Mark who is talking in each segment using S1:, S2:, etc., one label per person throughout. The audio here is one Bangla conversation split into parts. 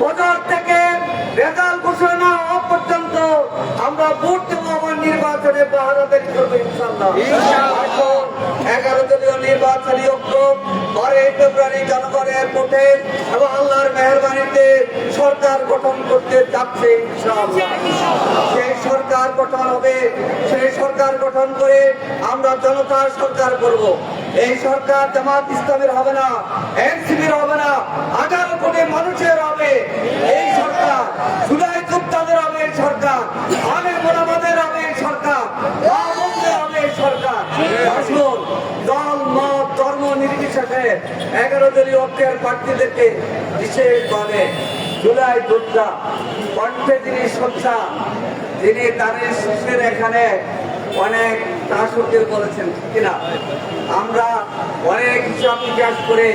S1: বদর থেকে রেজাল্ট ঘোষণা হওয়া পর্যন্ত আমরা ভোট দেবো আমার নির্বাচনে পাহারাদারি করব ইনশাল্লাহ এগারো দলীয় নির্বাচনী ঐক্য পরে ফেব্রুয়ারি জনগণের ভোটে এবং আল্লাহর মেহরবানিতে সরকার গঠন করতে যাচ্ছে সেই সরকার গঠন হবে সেই সরকার গঠন করে আমরা জনতার সরকার করব। এই সরকার জামাত ইসলামের হবে না এনসিপির হবে না আঠারো কোটি মানুষের হবে। মোলামাদের হবে এই সরকার। হবে সরকার। আসুন, দল ধর্ম নির্বিশেষে এগারো দলীয় অক্ষের প্রার্থীদেরকে বিশেষভাবে জুলাই যোদ্ধা কণ্ঠে যিনি যিনি তাদের শিশুর এখানে অনেক তাসুরদের বলেছেন কিনা? আমরা অনেক হিসাব করে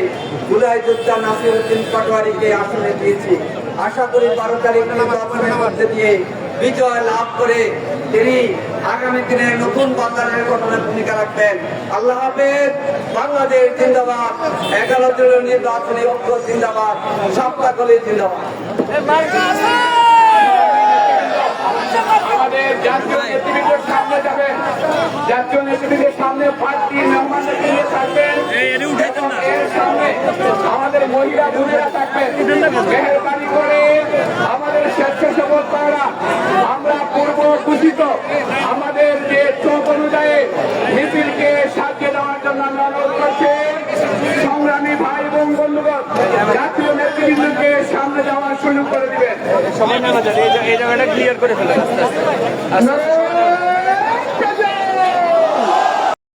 S1: জুলাই যোদ্ধা নাসির পাটোয়ারিকে আসনে দিয়েছি। আশা করি বারো তারিখ নির্বাচনের দিয়ে বিজয় লাভ করে তিনি আগামী দিনে নতুন বাংলাদেশের গঠনের ভূমিকা রাখবেন। আল্লাহ হাফেজ বাংলাদেশ জিন্দাবাদ এগারো দলীয় নির্বাচনী ঐক্য জিন্দাবাদ সপ্তাহ কলি জিন্দাবাদ।
S2: আমাদের জাতীয় নেতৃবৃন্দের সামনে যাবেন। জাতীয় নেতৃবৃন্দের সামনে পার্টি মেহমানদেরকে নিয়ে থাকবেন। এর সামনে আমাদের মহিলা বোনেরা থাকবেন। মেহরবানি করে আমাদের স্বেচ্ছাসেবক তারা ঘোষিত আমাদের যে চোখ অনুযায়ী মিছিলকে সাজিয়ে দেওয়ার জন্য আমরা অনুরোধ করছি সংগ্রামী ভাই এবং বন্ধুগণ জাতীয় নেতৃবৃন্দকে সামনে যাওয়ার সুযোগ করে দিবেন।
S3: এই জায়গাটা ক্লিয়ার করে ফেলে
S2: নারে